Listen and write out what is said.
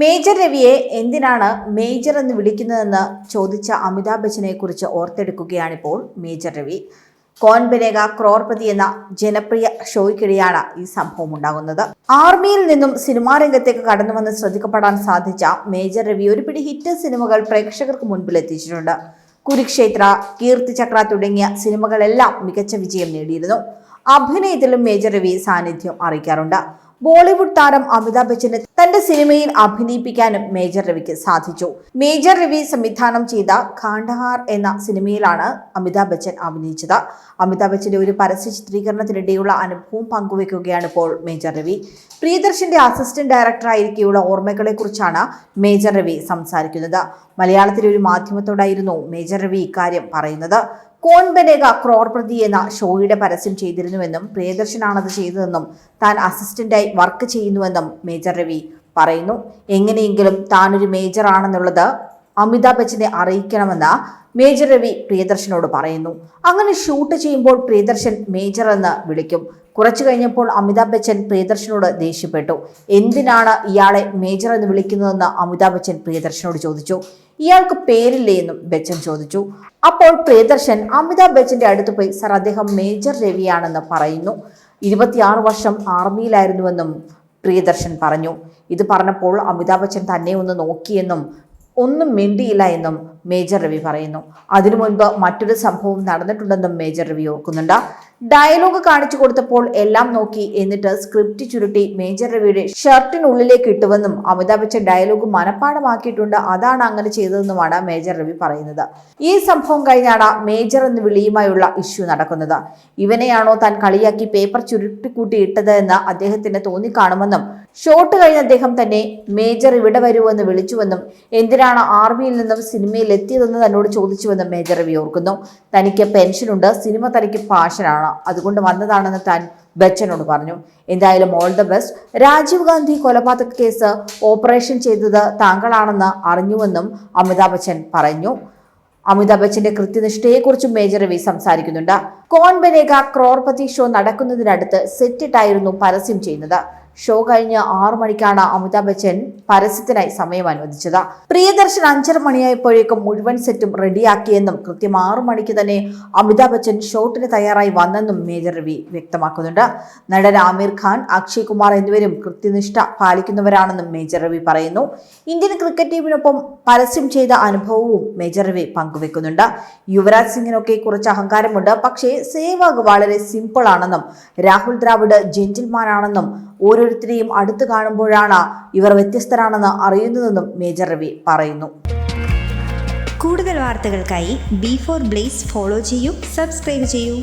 Major രവിയെ എന്തിനാണ് major എന്ന് വിളിക്കുന്നതെന്ന് ചോദിച്ച അമിതാഭ് ബച്ചനെ കുറിച്ച് ഓർത്തെടുക്കുകയാണിപ്പോൾ മേജർ രവി. കോൻ ബനേഗ ക്രോർപതി എന്ന ജനപ്രിയ ഷോയ്ക്കിടെയാണ് ഈ സംഭവം ഉണ്ടാകുന്നത്. ആർമിയിൽ നിന്നും സിനിമാ രംഗത്തേക്ക് കടന്നു വന്ന് ശ്രദ്ധിക്കപ്പെടാൻ സാധിച്ച മേജർ രവി ഒരു പിടി ഹിറ്റ് സിനിമകൾ പ്രേക്ഷകർക്ക് മുൻപിൽ എത്തിച്ചിട്ടുണ്ട്. കീർത്തി കീർത്തിചക്ര തുടങ്ങിയ സിനിമകളെല്ലാം മികച്ച വിജയം നേടിയിരുന്നു. അഭിനയത്തിലും മേജർ രവി സാന്നിധ്യം അറിയിക്കാറുണ്ട്. ബോളിവുഡ് താരം അമിതാഭ് ബച്ചനെ തന്റെ സിനിമയിൽ അഭിനയിപ്പിക്കാനും മേജർ രവിക്ക് സാധിച്ചു. മേജർ രവി സംവിധാനം ചെയ്ത ഖാണ്ഡഹാർ എന്ന സിനിമയിലാണ് അമിതാഭ് ബച്ചൻ അഭിനയിച്ചത്. അമിതാഭ് ബച്ചന്റെ ഒരു പരസ്യ ചിത്രീകരണത്തിനിടെയുള്ള അനുഭവം പങ്കുവെക്കുകയാണ് ഇപ്പോൾ മേജർ രവി. പ്രിയദർശന്റെ അസിസ്റ്റന്റ് ഡയറക്ടറായിരിക്കെയുള്ള ഓർമ്മകളെക്കുറിച്ചാണ് മേജർ രവി സംസാരിക്കുന്നത്. മലയാളത്തിലെ ഒരു മാധ്യമത്തോടായിരുന്നു മേജർ രവി ഇക്കാര്യം പറയുന്നത്. കോൺ ബനേഗ ക്രോർപ്രതി എന്ന ഷോയുടെ പരസ്യം ചെയ്തിരുന്നുവെന്നും പ്രിയദർശനാണത് ചെയ്തതെന്നും താൻ അസിസ്റ്റന്റായി വർക്ക് ചെയ്യുന്നുവെന്നും മേജർ രവി പറയുന്നു. എങ്ങനെയെങ്കിലും താനൊരു മേജർ ആണെന്നുള്ളത് അമിതാഭ് ബച്ചനെ അറിയിക്കണമെന്ന് മേജർ രവി പ്രിയദർശനോട് പറയുന്നു. അങ്ങനെ ഷൂട്ട് ചെയ്യുമ്പോൾ പ്രിയദർശൻ മേജർ എന്ന് വിളിക്കും. കുറച്ചു കഴിഞ്ഞപ്പോൾ അമിതാഭ് ബച്ചൻ പ്രിയദർശനോട് ദേഷ്യപ്പെട്ടു. എന്തിനാണ് ഇയാളെ മേജർ എന്ന് വിളിക്കുന്നതെന്ന് അമിതാഭ് ബച്ചൻ പ്രിയദർശനോട് ചോദിച്ചു. ഇയാൾക്ക് പേരില്ലേ എന്നും ബച്ചൻ ചോദിച്ചു. അപ്പോൾ പ്രിയദർശൻ അമിതാഭ് ബച്ചന്റെ അടുത്ത് പോയി സർ അദ്ദേഹം മേജർ രവിയാണെന്ന് പറയുന്നു. ഇരുപത്തിയാറ് വർഷം ആർമിയിലായിരുന്നുവെന്നും പ്രിയദർശൻ പറഞ്ഞു. ഇത് പറഞ്ഞപ്പോൾ അമിതാഭ് ബച്ചൻ തന്നെ ഒന്ന് നോക്കിയെന്നും ഒന്നും മിണ്ടിയില്ല എന്നും മേജർ രവി പറയുന്നു. അതിനു മുൻപ് മറ്റൊരു സംഭവം നടന്നിട്ടുണ്ടെന്നും മേജർ രവി ഓർക്കുന്നുണ്ട്. ഡയലോഗ് കാണിച്ചു കൊടുത്തപ്പോൾ എല്ലാം നോക്കി. എന്നിട്ട് സ്ക്രിപ്റ്റ് ചുരുട്ടി മേജർ രവിയുടെ ഷർട്ടിനുള്ളിലേക്ക് ഇട്ടുവെന്നും അമിതാഭ് ബച്ചൻ ഡയലോഗ് മനഃപ്പാടമാക്കിയിട്ടുണ്ട്. അതാണ് അങ്ങനെ ചെയ്തതെന്നുമാണ് മേജർ രവി പറയുന്നത്. ഈ സംഭവം കഴിഞ്ഞാണ് മേജർ എന്ന് വിളിയുമായുള്ള ഇഷ്യൂ നടക്കുന്നത്. ഇവനെയാണോ താൻ കളിയാക്കി പേപ്പർ ചുരുട്ടിക്കൂട്ടി ഇട്ടത് എന്ന് അദ്ദേഹത്തിന് തോന്നിക്കാണുമെന്നും ഷോട്ട് കഴിഞ്ഞ അദ്ദേഹം തന്നെ മേജർ ഇവിടെ വരുമെന്ന് വിളിച്ചുവെന്നും എന്തിനാണ് ആർമിയിൽ നിന്നും സിനിമയിൽ എത്തിയതെന്ന് തന്നോട് ചോദിച്ചുവെന്നും മേജർ റവി ഓർക്കുന്നു. തനിക്ക് പെൻഷനുണ്ട് സിനിമ തനിക്ക് പാഷനാണ് അതുകൊണ്ട് വന്നതാണെന്ന് താൻ ബച്ചനോട് പറഞ്ഞു. എന്തായാലും all the best Rajiv Gandhi കൊലപാതക കേസ് ഓപ്പറേഷൻ ചെയ്തത് താങ്കളാണെന്ന് അറിഞ്ഞുവെന്നും അമിതാഭ് ബച്ചൻ പറഞ്ഞു. അമിതാഭ് ബച്ചന്റെ കൃത്യനിഷ്ഠയെക്കുറിച്ചും മേജർ രവി സംസാരിക്കുന്നുണ്ട്. കോൺ ബനേഗ ക്രോർപതി ഷോ നടക്കുന്നതിനടുത്ത് സെറ്റിട്ടായിരുന്നു പരസ്യം ചെയ്യുന്നത്. ഷോ കഴിഞ്ഞ് ആറു മണിക്കാണ് അമിതാഭ് ബച്ചൻ പരസ്യത്തിനായി സമയം അനുവദിച്ചത്. പ്രിയദർശൻ അഞ്ചര മണിയായപ്പോഴേക്കും മുഴുവൻ സെറ്റും റെഡിയാക്കിയെന്നും കൃത്യം ആറു മണിക്ക് തന്നെ അമിതാഭ് ബച്ചൻ ഷോട്ടിന് തയ്യാറായി വന്നെന്നും മേജർ രവി വ്യക്തമാക്കുന്നുണ്ട്. നടൻ ആമിർ ഖാൻ അക്ഷയ് കുമാർ എന്നിവരും കൃത്യനിഷ്ഠ പാലിക്കുന്നവരാണെന്നും മേജർ രവി പറയുന്നു. ഇന്ത്യൻ ക്രിക്കറ്റ് ടീമിനൊപ്പം പരസ്യം ചെയ്ത അനുഭവവും മേജർ രവി പങ്കുവെക്കുന്നുണ്ട്. യുവരാജ് സിംഗിനൊക്കെ കുറച്ച് അഹങ്കാരമുണ്ട്. പക്ഷേ സേവാഗ് വളരെ സിമ്പിൾ ആണെന്നും രാഹുൽ ദ്രാവിഡ് ജെന്റിൽമാൻ ആണെന്നും ഓരോരുത്തരെയും അടുത്ത് കാണുമ്പോഴാണ് ഇവർ വ്യത്യസ്തരാണെന്ന് അറിയുന്നതെന്നും മേജർ രവി പറയുന്നു. കൂടുതൽ വാർത്തകൾക്കായി ബി ഫോർ ബ്ലേസ് ഫോളോ ചെയ്യൂ സബ്സ്ക്രൈബ് ചെയ്യൂ.